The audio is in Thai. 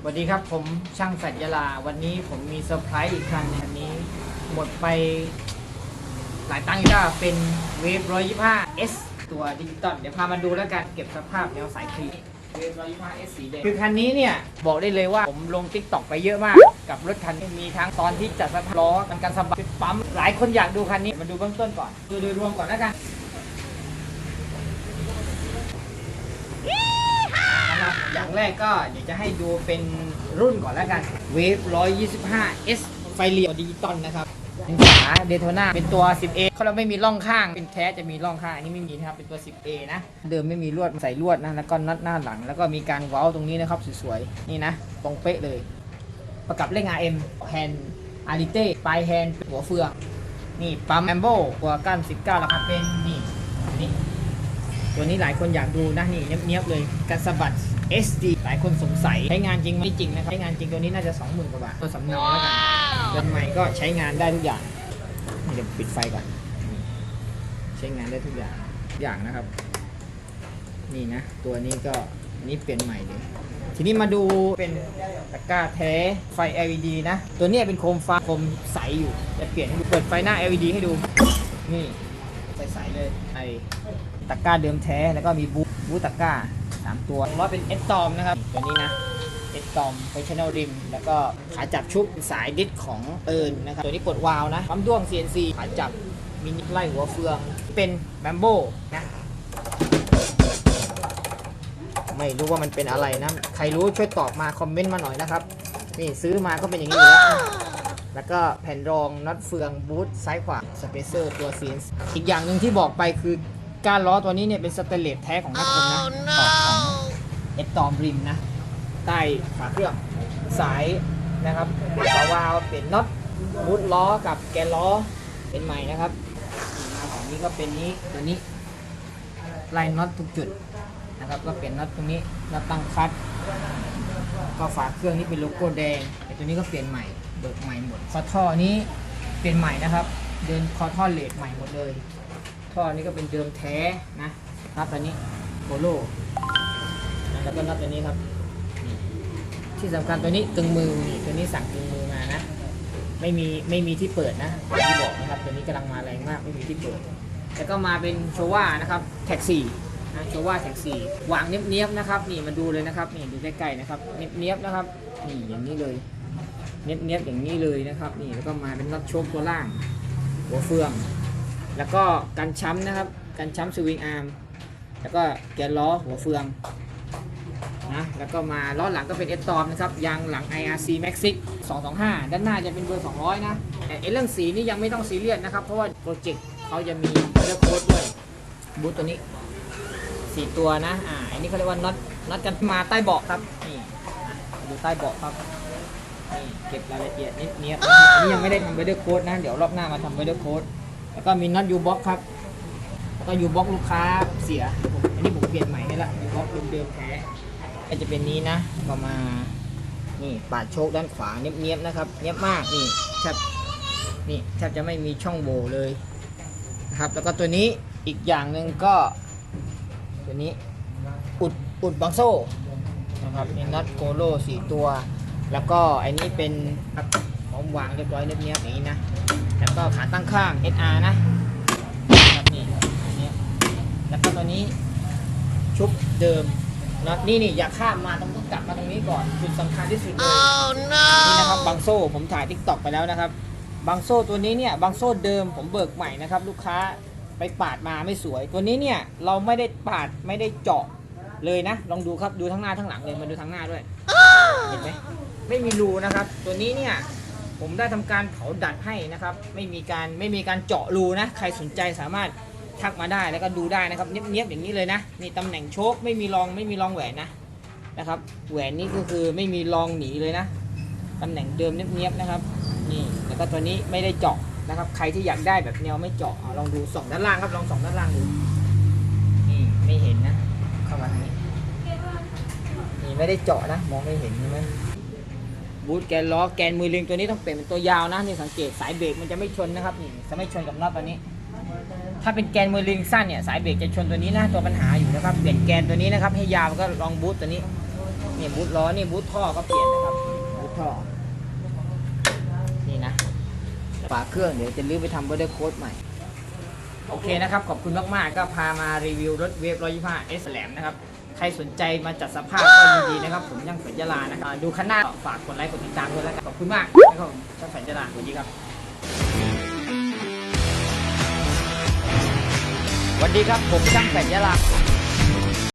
สวัสดีครับผมช่างสัญญาลาวันนี้ผมมีเซอร์ไพรส์อีกคันในคันนี้ หมดไปหลายตังค์อยู่ก็เป็นเวฟ125 S ตัวดิจิตอลเดี๋ยวพามาดูแล้วกันเก็บสภาพแนวสายคลีนเวฟ125 S สีแดงคือคันนี้เนี่ย บอกได้เลยว่าผมลงติ๊กต็อกไปเยอะมาก กับรถคันนี้มีทั้งตอนที่จัดสภาพล้อกันการสะบัดปั๊มหลายคนอยากดูคันนี้มาดูเบื้องต้นก่อนดูโดยรวมก่อนแล้วกัน นะครับ อย่างแรกก็เดี๋ยวจะให้ดูเป็นรุ่นก่อนแล้วกันเวฟ125 S ไฟเลียวดิจิตอลนะครับเป็นฝาเดโทนาเป็นตัว 10A เขาเราไม่มีร่องข้าง เป็นแท้จะมีร่องข้าง อันนี้ไม่มีนะครับ เป็นตัว 10A นะ เดิมไม่มีลวดใส่ลวดนะ แล้วก็น็อตหน้าหลัง แล้วก็มีการเว้าตรงนี้นะครับสวยๆ นี่นะ ตรงเป๊ะเลย ประกับเลข RM แฮนด์อาริเต้ปลายแฮนด์หัวเฟือง นี่ปั๊มแอมโบตัวกั้น19ราคาเป็นนี่นี่ ตัวนี้หลายคนอยากดูนะนี่เนียบๆเลยการสะบัด SD หลายคนสงสัยใช้งานจริงไหมไม่จริงนะครับ ใช้งานจริงตัวนี้น่าจะ 20,000กว่าบาทตัวสำเนาแล้วกันตัวใหม่ก็ใช้งานได้ทุกอย่างเดี๋ยวปิดไฟก่อนนี่ใช้งานได้ทุกอย่างอย่างนะครับ นี่นะ ตัวนี้ก็อันนี้เปลี่ยนใหม่เลยทีนี้มาดูเป็นตะกร้าแท้ไฟ LED นะ ตัวเนี้ยเป็นโคมฟ้าโคมใสอยู่จะเปลี่ยนให้ดูเปิดไฟหน้า LED ให้ดู นี่ใสๆเลยไอ ตะกร้าเดิมแท้แล้วก็มีบูบูตะกร้าสามตัวว่าเป็นเอสตอมนะครับตัวนี้นะเอสตอมไฟชแนลริมแล้วก็ขาจับชุบสายดิสของเอิญนะครับตัวนี้กดวาล์วนะปั๊มด้วง CNC ขาจับมินิไล่หัวเฟืองเป็นแบมโบนะไม่รู้ว่ามันเป็นอะไรนะ ใครรู้ช่วยตอบมาคอมเมนต์มาหน่อยนะครับ นี่ซื้อมาก็เป็นอย่างนี้อยู่แล้ว แล้วก็แผ่นรองน็อตเฟืองบูทซ้ายขวาสเปเซอร์ตัวซีนอีกอย่างหนึ่งที่บอกไปคือ การล้อตัวนี้เนี่ยเป็นสเตนเลสแท้ของนักคมนะขอบของเอตอมริมนะ ใต้ฝาเครื่องสายนะครับฝาวาล์วเป็นน็อตบูทล้อกับแกนล้อเป็นใหม่นะครับของนี้ก็เป็นนี้ตัวนี้ไล่น็อตทุกจุดนะครับ ก็เป็นน็อตตรงนี้น็อตตั้งคัดก็ฝาเครื่องนี้เป็นโลโก้แดงแต่ตัวนี้ก็เปลี่ยนใหม่เบิกใหม่หมดคอท่อนี้เปลี่ยนใหม่นะครับ เดินคอท่อเลดใหม่หมดเลย ท่อนี้ก็เป็นเดิมแท้นะนับตัวนี้โบโลแล้วก็นับตัวนี้ครับ ที่สำคัญตัวนี้กึ่งมือตัวนี้สั่งกึ่งมือมานะไม่มีไม่มีที่เปิดนะที่บอกนะครับตัวนี้กำลังมาแรงมากไม่มีที่เปิด แล้วก็มาเป็นโชว่านะครับแท็กซี่นะโชว่าแท็กซี่วางเนี้ยบๆนะครับ นี่มาดูเลยนะครับนี่ดูใกล้ๆนะครับเนี้ยบๆนะครับนี่อย่างนี้เลยเนี้ยบๆอย่างนี้เลยนะครับ นี่แล้วก็มาเป็นน็อตโชคตัวล่าง หัวเฟือง แล้วก็กันช้ำนะครับ กันช้ำสวิงอาร์ม แล้วก็แกนล้อหัวเฟืองนะแล้วก็มาล้อหลังก็เป็นเอสตอมนะครับยางหลัง IRC Maxic 225 ด้านหน้าจะเป็นเบอร์ 200 นะแต่เรื่องสีนี่ยังไม่ต้องซีเรียสนะครับ เพราะว่าโปรเจกต์เขาจะมีเลือกโค้ดด้วยบูทตัวนี้ 4 ตัวนะอ่าอันนี้เขาเรียกว่าน็อตน็อตกันมาใต้เบาะครับนี่ดูใต้เบาะครับนี่เก็บรายละเอียดนิดเนี้ยบนะครับอันนี้ยังไม่ได้ทำไวเดอร์โค้ดนะ เดี๋ยวรอบหน้ามาทำไวเดอร์โค้ด แล้วก็มีน็อตยูบ็อกครับ แล้วก็ยูบ็อกลูกค้าเสียผมอันนี้ผมเปลี่ยนใหม่ให้ละยูบ็อกเดิมๆแท้ก็จะเป็นนี้นะก็มา นี่ปาดโชคด้านขวาเนียบๆนะครับ เนียบมากนี่แทบนี่แทบจะไม่มีช่องโหว่เลยนะครับแล้วก็ตัวนี้อีกอย่างหนึ่งก็ ตัวนี้อุดอุดบังโซ่นะครับนี่น็อตโกโลสี่ตัว แล้วก็อันนี้เป็นครับพร้อมวางเรียบร้อยเรียบๆอย่างนี้นะ แล้วก็ขาตั้งข้าง SR นะครับนี่อันนี้แล้วก็ตัวนี้ชุบเดิมน็อตนี่นี่อย่าข้ามมาต้องต้องกลับมาตรงนี้ก่อนจุดสำคัญที่สุดเลยนี่นะครับบางโซ่ผมถ่ายทิกตอกไปแล้วนะครับ บางโซ่ตัวนี้เนี่ยบางโซ่เดิมผมเบิกใหม่นะครับ ลูกค้าไปปาดมาไม่สวย ตัวนี้เนี่ยเราไม่ได้ปาดไม่ได้เจาะเลยนะ ลองดูครับดูทั้งหน้าทั้งหลังเลยมาดูทั้งหน้าด้วยเห็นไหมไม่มีรูนะครับ ตัวนี้เนี่ย ผมได้ทำการเผาดัดให้นะครับ ไม่มีการไม่มีการเจาะรูนะ ใครสนใจสามารถทักมาได้แล้วก็ดูได้นะครับเนี้ยบๆอย่างนี้เลยนะนี่ตำแหน่งโชคไม่มีรองไม่มีรองแหวนนะนะครับแหวนนี่ก็คือไม่มีรองหนีเลยนะตำแหน่งเดิมเนี้ยบๆนะครับนี่แล้วก็ตัวนี้ไม่ได้เจาะนะครับ ใครที่อยากได้แบบแนวไม่เจาะลองดูส่องด้านล่างครับลองส่องด้านล่างดูนี่ไม่เห็นนะเข้ามาทางนี้นี่ไม่ได้เจาะนะมองไม่เห็นใช่ไหม บูทแกนล้อแกนมือลิงตัวนี้ต้องเปลี่ยนเป็นตัวยาวนะนี่สังเกตสายเบรกมันจะไม่ชนนะครับนี่จะไม่ชนกับน็อตตัวนี้ ถ้าเป็นแกนมือลิงสั้นเนี่ยสายเบรกจะชนตัวนี้นะตัวปัญหาอยู่นะครับเปลี่ยนแกนตัวนี้นะครับให้ยาวก็ลองบูทตัวนี้นี่บูทล้อนี่บูทท่อก็เปลี่ยนนะครับบูทท่อนี่นะฝาเครื่องเดี๋ยวจะรื้อไปทำเบอร์เดอร์โค้ดใหม่โอเคนะครับขอบคุณมากๆก็พามารีวิวรถเวฟ125 S แหลมนะครับ ใครสนใจมาจัดสภาพก็ยินดีนะครับ ผมยังฝันยาลานะครับดูข้างหน้าฝากกดไลค์กดติดตามด้วยแล้วกันขอบคุณมากนะครับผมช่างฝันยาลาสวัสดีครับสวัสดีครับผมช่างฝันยาลา